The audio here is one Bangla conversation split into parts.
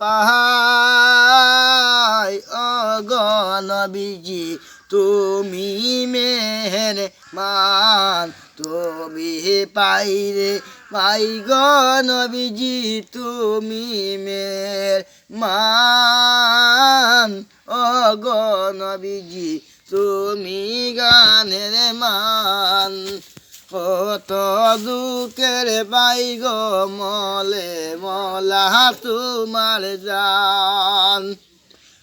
পাহাই অগণবিজি তুমি মেহের মান তুমি পাইরে পাই গণবিজি তুমি মের মান অগণবিজি তুমি গানের মান। কত দুঃখের পাই গো মলে মলা তোমার জান।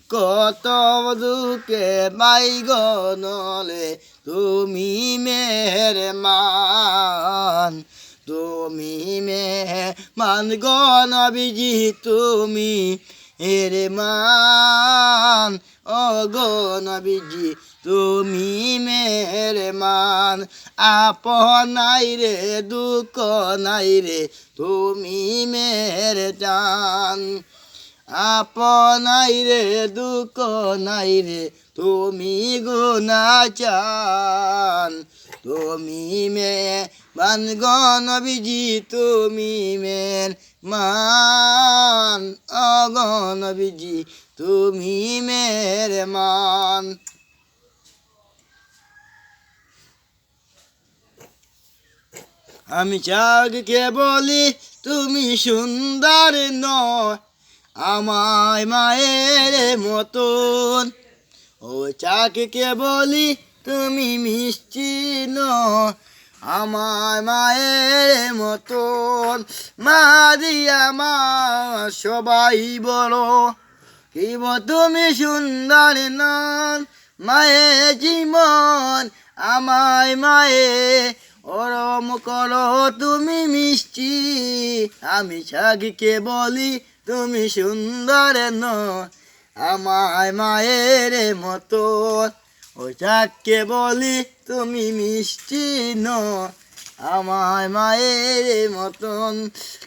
কত দুঃখে পাই গো নলে তুমি মেহের মান তুমি মেহের মান গো নবীজি, তুমি এরে মান ও গো নবীজি, তুমি মেরে মান আপনাই রে, দুঃখ নাই রে, তুমি মেরে টান আপনাই রে, দুঃখ নাই রে, তুমি গুনা চান তুমি মে মান গণবিজি তুমি মের মান। অগণবিজি তুমি মেরে মান। আমি চাগকে বলি, তুমি সুন্দর নয়, আমায় মায়ের মতন। ও চাককে বলি, তুমি মিষ্টি নয় আমার মায়ের মতন মা দিয়া মা সবাই বড় কিব তুমি সুন্দর নন মায়ে জীবন আমায় মায়ে, ওরম করো তুমি মিষ্টি। আমি ছাগিকে বলি, তুমি সুন্দর ন আমায় মায়ের মতন ও চাককে বলি তুমি মিষ্টি ন আমায় মায়ের মতন।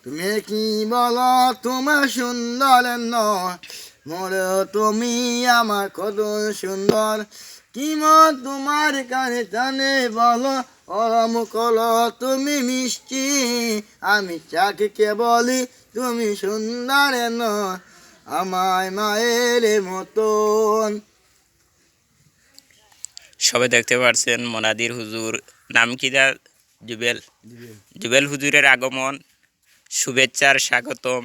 তুমি কি বলো তোমার সুন্দর ন মোর তুমি আমার কত সুন্দর। কি তোমার কানে জানে বলো? অরম কলো তুমি মিষ্টি। আমি চাককে বলি তুমি সুন্দর ন আমায় মায়ের মতন। সবাই দেখতে পারছেন মোনাদির হুজুর। নাম কি দা জুবেল। জুবেল। হুজুরের আগমন। শুভেচ্ছার স্বাগতম।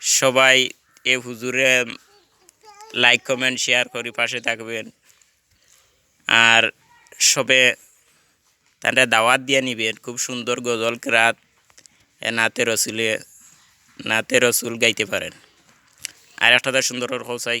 সবাই এ হুজুরে লাইক কমেন্ট শেয়ার করে পাশে থাকবেন। আর সবে তারা দাওয়াত দিয়ে নিবেন। খুব সুন্দর গজল রাত এ নাতে রসুলে নাতে রসুল গাইতে পারেন। আর একটা সুন্দর হোসাই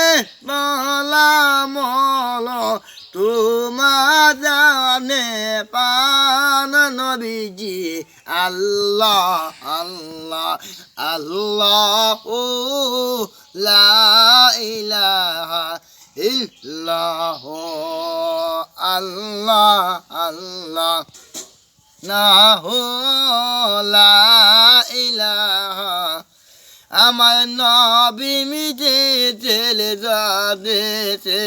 তোমারে নবীজি, আল্লাহ আল্লাহ আল্লাহ ও লা ইলাহা ইল্লাহ, আল্লাহ আল্লাহ না হো লা ইলাহা। আমার নবী মিজে জেলে যাদেছে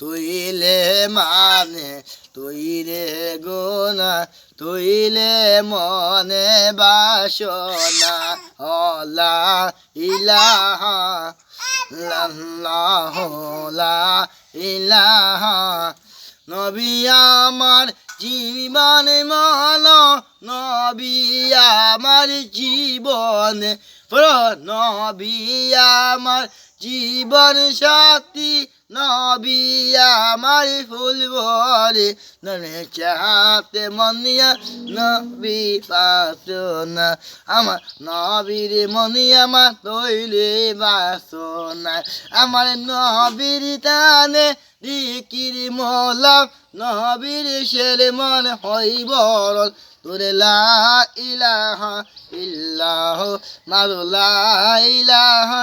তুইলে মানে তুইলে গোনা তুইলে মনে বাসনা, হলা ইলাহা, লাল্লাহ ইলাহা। নবী আমার জীবন মন, নবী আমার জীবন নবী আমার জীবন সাথী নবী আমার ফুল ভরে ননে চাহাতে মনিয়া নবী বাসনা। আমার নবীর মনি আমার তৈলে বাসনা। আমার নবীর টানে দিকির মোলাম নবীর শের মন হই বড় তোরে লা ইলাহা ইল্লাহ মারো লা ইলাহা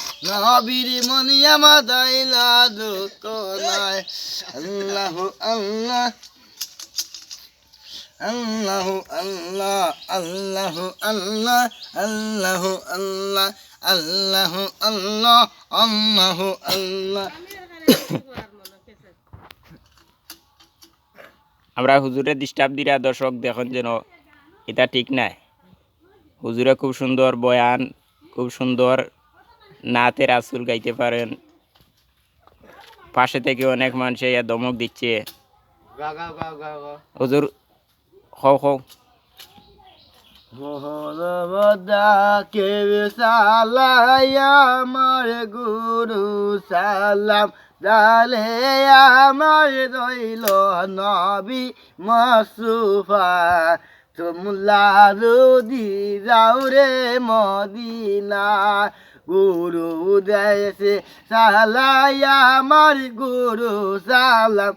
নবীর মনিয়া মাদাইলা দুঃখ নাই। আল্লাহ আল্লাহ আল্লাহ আল্লাহ আল্লাহ আল্লাহ আল্লাহ আল্লাহ আল্লাহ আল্লাহ আল্লাহ আল্লাহ। আমরা হুজুরে ডিস্টার্ব দিরা দর্শক দেখুন যেন এটা ঠিক নাই। হুজুরে খুব সুন্দর বয়ান, খুব সুন্দর নাতের আসুল গাইতে পারেন। পাশে থেকে অনেক মানুষে ইয়া দমক দিচ্ছে। হুজুর, হও হও। কে সালাই আমার গুরু সালাম ডালে আমার রইল নবী মসুফা তোমলা রুদি যাও রে মদিনা গুরু দেশে সালাই আমার গুরু সালাম।